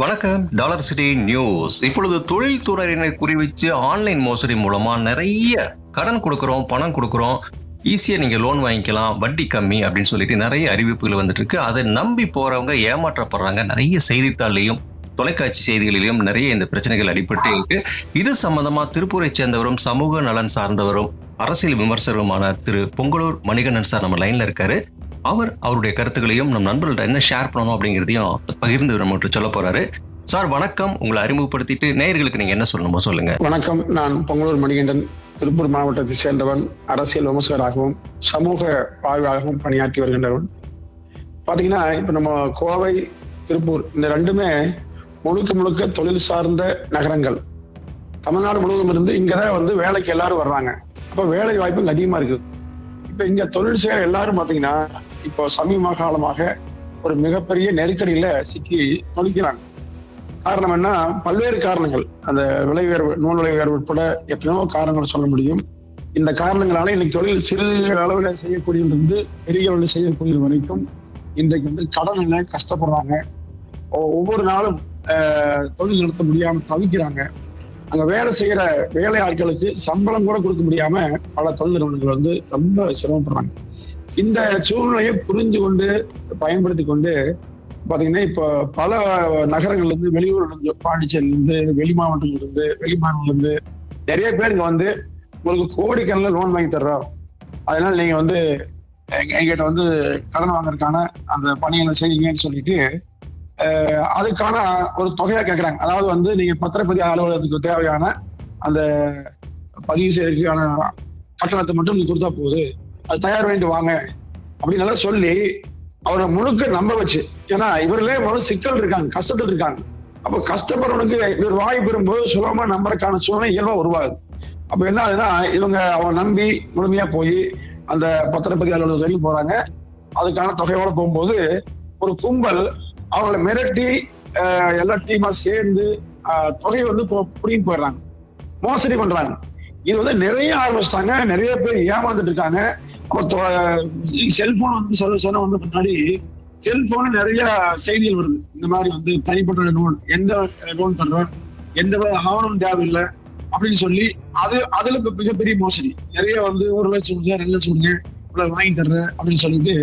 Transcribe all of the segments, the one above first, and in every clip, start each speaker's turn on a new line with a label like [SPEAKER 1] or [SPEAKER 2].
[SPEAKER 1] வணக்கம் dollar city news. இப்பொழுது தொழில்துறையினை குறிவிச்சு online மோசடி மூலமா நிறைய கடன் கொடுக்குறோம் பணம் கொடுக்குறோம். ஈஸியா நீங்க லோன் வாங்கிக்கலாம் வட்டி கம்மி அப்படின்னு சொல்லிட்டு நிறைய அறிவிப்புகள் வந்துட்டு இருக்கு. அதை நம்பி போறவங்க ஏமாற்றப்படுறாங்க. நிறைய செய்தித்தாள்லையும் தொலைக்காட்சி செய்திகளிலும் நிறைய இந்த பிரச்சனைகள் அடிபட்டு இருக்கு. இது சம்பந்தமா திருப்பூரை சேர்ந்தவரும் சமூக நலன் சார்ந்தவரும் அரசியல் விமர்சகருமான திரு பொங்கலூர் மணிகண்டன் சார் நம்ம லைன்ல இருக்காரு. அவர் அவருடைய கருத்துக்களையும் நம் நண்பர்கள்ட்ட என்ன ஷேர் பண்ணணும் அப்படிங்கிறதையும் பகிர்ந்து நம்மகிட்ட சொல்ல போறாரு. சார் வணக்கம். உங்களை அறிமுகப்படுத்திட்டு நேயர்களுக்கு நீங்க என்ன சொல்லணுமோ சொல்லுங்க.
[SPEAKER 2] வணக்கம். நான் பொங்கலூர் மணிகண்டன் திருப்பூர் மாவட்டத்தை சேர்ந்தவன் அரசியல் விமர்சகராகவும் சமூக வாழ்வாகவும் பணியாற்றி வருகின்றவன். பாத்தீங்கன்னா இப்ப நம்ம கோவை திருப்பூர் இந்த ரெண்டுமே முழுக்க முழுக்க தொழில் சார்ந்த நகரங்கள். தமிழ்நாடு முழுவதும் இருந்து இங்கதான் வந்து வேலைக்கு எல்லாரும் வர்றாங்க. அப்ப வேலை வாய்ப்பு அதிகமா இருக்கு இப்ப இங்க தொழில் செய்யற எல்லாரும் பாத்தீங்கன்னா இப்போ சமீப காலமாக ஒரு மிகப்பெரிய நெருக்கடியில சிக்கி தொழிக்கிறாங்க காரணம் என்ன? பல்வேறு காரணங்கள். அந்த விலை உயர்வு நூல் விலை உயர்வு உட்பட எத்தனையோ காரணங்கள் சொல்ல முடியும். இந்த காரணங்களால இன்னைக்கு தொழில் சிறு அளவில் செய்யக்கூடியது பெரிய அளவில் செய்யக்கூடிய வரைக்கும் இன்றைக்கு வந்து கடனில் கஷ்டப்படுறாங்க. ஒ- ஒவ்வொரு நாளும் தொழில் நடத்த முடியாம தவிக்கிறாங்க. அங்க வேலை செய்யற வேலை ஆட்களுக்கு சம்பளம் கூட கொடுக்க முடியாம பல தொழில் நிறுவனங்கள் வந்து ரொம்ப சிரமப்படுறாங்க. இந்த சூழ்நிலையை புரிஞ்சு கொண்டு பயன்படுத்தி கொண்டு பாத்தீங்கன்னா இப்போ பல நகரங்கள்ல இருந்து வெளியூர்ல இருந்து பாண்டிச்சேரியில இருந்து வெளி மாவட்டங்கள்ல இருந்து வெளி மாநிலங்கள்ல இருந்து நிறைய பேர் இங்க வந்து உங்களுக்கு கோடிக்கணில் லோன் வாங்கி தர்றோம். அதனால நீங்க வந்து எங்கிட்ட வந்து கடன் வாங்குறதுக்கான அந்த பணிகளை செய்யுங்கன்னு சொல்லிட்டு அதுக்கான ஒரு தொகையா கேட்குறாங்க அதாவது வந்து நீங்க பத்திரப்பதிவு அலுவலகத்துக்கு தேவையான அந்த பதிவு செய்யறதுக்கான கட்டணத்தை மட்டும் நீங்க கொடுத்தா போகுது அது தயார் பண்ணிட்டு வாங்க அப்படின்னு சொல்லி அவரை முழுக்க நம்ப வச்சு ஏன்னா இவர்களே முதல்ல சிக்கல் இருக்காங்க கஷ்டத்தில் இருக்காங்க. அப்ப கஷ்டப்படுறவனுக்கு இவர் வாய் பெறும்போது சுலபமா நம்புறதுக்கான சூழ்நிலை இயல்பா உருவாகுது. அப்ப என்ன ஆகுதுன்னா இவங்க அவன் நம்பி முழுமையா போய் அந்த பத்திரப்பதி அலுவலகம் வரைக்கும் போறாங்க. அதுக்கான தொகையோட போகும்போது ஒரு கும்பல் அவங்கள மிரட்டி எல்லா டீமா சேர்ந்து தொகை தொகையை வந்து புடிங்கி போயிடுறாங்க. மோசடி பண்றாங்க. இது வந்து நிறைய ஆரம்பிச்சிட்டாங்க நிறைய பேர் ஏமாந்துட்டு இருக்காங்க. செல்போன் வந்து சொல்ல சொன்ன வந்து முன்னாடி செல்போன் நிறைய செய்திகள் வருது. இந்த மாதிரி வந்து தனிப்பட்ட லோன் எந்த லோன் பண்றோம் எந்த வித ஆவணம் தேவையில்லை அப்படின்னு சொல்லி அது அதுல மிகப்பெரிய மோசடி. நிறைய வந்து ஒரு லட்சம் கொடுங்க ரெண்டு லட்சம் கொடுங்க இவ்வளவு வாங்கி தர்றேன் அப்படின்னு சொல்லிட்டு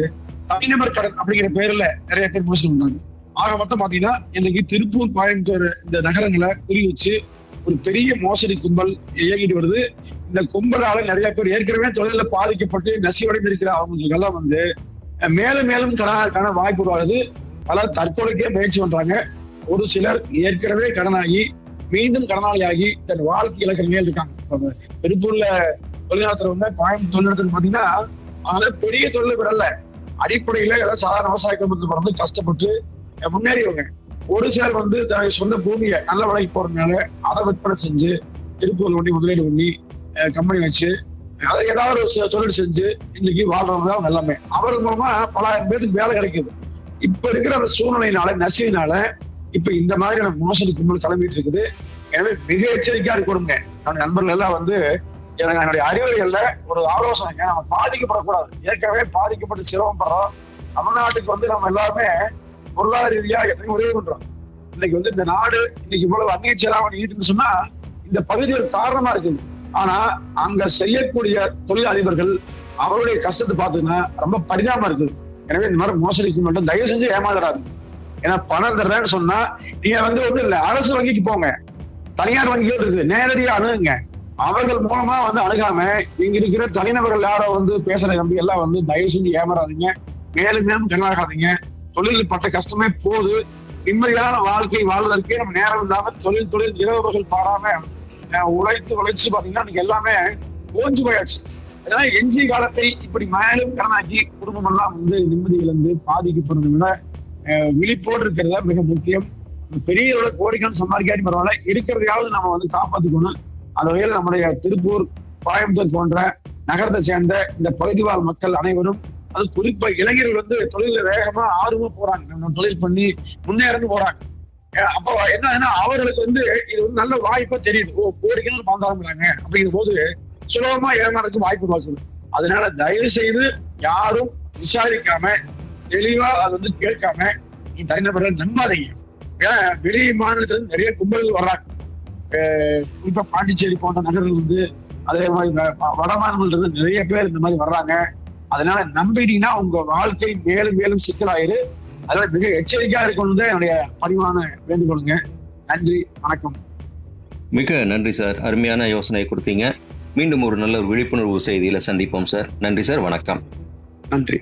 [SPEAKER 2] தனிநபர் கடன் அப்படிங்கிற பேர்ல நிறைய பேர் மோசடி பண்றாங்க. ஆக மொத்தம் பாத்தீங்கன்னா இன்னைக்கு திருப்பூர் கோயம்புத்தூர் இந்த நகரங்களை குறி வச்சு ஒரு பெரிய மோசடி கும்பல் இயங்கிட்டு வருது. இந்த கும்பலால நிறைய பேர் ஏற்கனவே தொழில பாதிக்கப்பட்டு நசிவடைந்து இருக்கிற அவங்களுக்கெல்லாம் வந்து மேலும் மேலும் கடனாக்கான வாய்ப்பு உருவாகுது. பலர் தற்கொலைக்கே முயற்சி பண்றாங்க. ஒரு சிலர் ஏற்கனவே கடனாகி மீண்டும் கடனாளி ஆகி தன் வாழ்க்கை இலக்கிற மேல் இருக்காங்க. இப்ப திருப்பூர்ல தொழிலாளர் கோயம்புத்தூர் தொழிலாளர் பாத்தீங்கன்னா அதனால பெரிய தொழில் விடல அடிப்படையில ஏதாவது சாதாரண விவசாய குடும்பத்தில் பிறந்து கஷ்டப்பட்டு முன்னேறியவங்க ஒரு சிலர் வந்து தன்னுடைய சொந்த பூமியை நல்ல விலைக்கு போறதுனால அதை விற்பனை செஞ்சு திருப்பூர் ஒண்ணி முதலீடு பண்ணி கம்பெனி வச்சு அதை ஏதாவது ஒரு தொழில் செஞ்சு இன்னைக்கு வாழ்றவங்க தான் எல்லாமே அவர் மூலமா பலாயிரம் பேருக்கு வேலை கிடைக்குது. இப்ப இருக்கிற அந்த சூழ்நிலையினால நசிவினால இப்ப இந்த மாதிரியான மோசடி கும்பல் கிளம்பிட்டு இருக்குது. எனவே மிக எச்சரிக்கையா இருக்கணுங்க நம்ம நண்பர்கள் எல்லாம் வந்து எனக்கு என்னுடைய அறிவுரைகள்ல ஒரு ஆலோசனைங்க. நம்ம பாதிக்கப்படக்கூடாது. ஏற்கனவே பாதிக்கப்பட்டு சிரமப்படுறோம். தமிழ்நாட்டுக்கு வந்து நம்ம எல்லாருமே பொருளாதார ரீதியா எத்தனை உதவி பண்றோம் இன்னைக்கு வந்து இந்த நாடு இன்னைக்கு இவ்வளவு அந்நிய செலாவணி ஈட்டுன்னு சொன்னா இந்த பகுதி ஒரு காரணமா இருக்குது. ஆனா அங்க செய்யக்கூடிய தொழிலதிபர்கள் அவருடைய கஷ்டத்தை பார்த்தீங்கன்னா ரொம்ப பரிதாபமா இருக்குது. எனவே இந்த மாதிரி மோசடிக்கு மட்டும் தயவு செஞ்சு ஏமாந்துடாது ஏன்னா பணம் தர்றேன்னு சொன்னா நீங்க வந்து வந்து இல்ல அரசு வங்கிக்கு போங்க. தனியார் வங்கிகள் இருக்குது நேரடியா அணுகுங்க. அவர்கள் மூலமா வந்து அணுகாம இங்க இருக்கிற தனிநபர்கள் யாரோ வந்து பேசுற கம்பி எல்லாம் வந்து தயவு செஞ்சு ஏமாறாதீங்க. மேலும் மேலும் கண்ணாகாதீங்க. தொழில் பட்ட கஷ்டமே போது நிம்மதியான வாழ்க்கை வாழ்வதற்கே நம்ம நேரம் இல்லாம தொழில் தொழில் இரவுகள் பாராம உழைத்து உழைச்சு பாத்தீங்கன்னா இன்னைக்கு எல்லாமே ஓஞ்சு போயாச்சு. அதனால எஞ்சிய காலத்தை இப்படி மேலும் கடனாக்கி குடும்பம் எல்லாம் வந்து நிம்மதி இழந்து பாதிக்கப்படுறதை விட விழிப்போடு இருக்கிறதா மிக முக்கியம். பெரிய அளவு கோடிக்கணக்கு சம்பாதிக்காட்டி பரவாயில்ல இருக்கிறதையாவது நம்ம வந்து காப்பாத்திக்கணும். அந்த வகையில் நம்முடைய திருப்பூர் கோயம்புத்தூர் போன்ற நகரத்தை சேர்ந்த இந்த பகுதிவாழ் மக்கள் அனைவரும் அது குறிப்பா இளைஞர்கள் வந்து தொழில வேகமா ஆர்வமா போறாங்க. தொழில் பண்ணி முன்னேறன்னு போறாங்க. ஏன் அப்போ என்னன்னா அவர்களுக்கு வந்து இது வந்து நல்ல வாய்ப்பா தெரியுது. ஓ கோடிக்கணக்கு பந்தாங்கிறாங்க அப்படிங்கிற போது சுலபமா ஏமாறதுக்கு வாய்ப்பு வாசுது அதனால தயவு செய்து யாரும் விசாரிக்காம தெளிவா அது வந்து கேட்காம நீ தனிநபர்கள் நம்பாதீங்க. ஏன்னா வெளி மாநிலத்துல நிறைய கும்பல்கள் வர்றாங்க. குறிப்பா பாண்டிச்சேரி போன்ற நகர்கள் வந்து அதே மாதிரி வட மாநிலங்கள்ல இருந்து நிறைய பேர் இந்த மாதிரி வர்றாங்க. அதனால நம்பிட்டீங்கன்னா உங்க வாழ்க்கை மேலும் மேலும் சிக்கலாயிரு. அதனால மிக எச்சரிக்கையா இருக்கணும் என்னுடைய பணிவான வேண்டுகோளுங்க. நன்றி வணக்கம்.
[SPEAKER 1] மிக நன்றி சார். அருமையான யோசனை கொடுத்தீங்க. மீண்டும் ஒரு நல்ல விழிப்புணர்வு செய்தியில சந்திப்போம் சார். நன்றி சார். வணக்கம்.
[SPEAKER 2] நன்றி.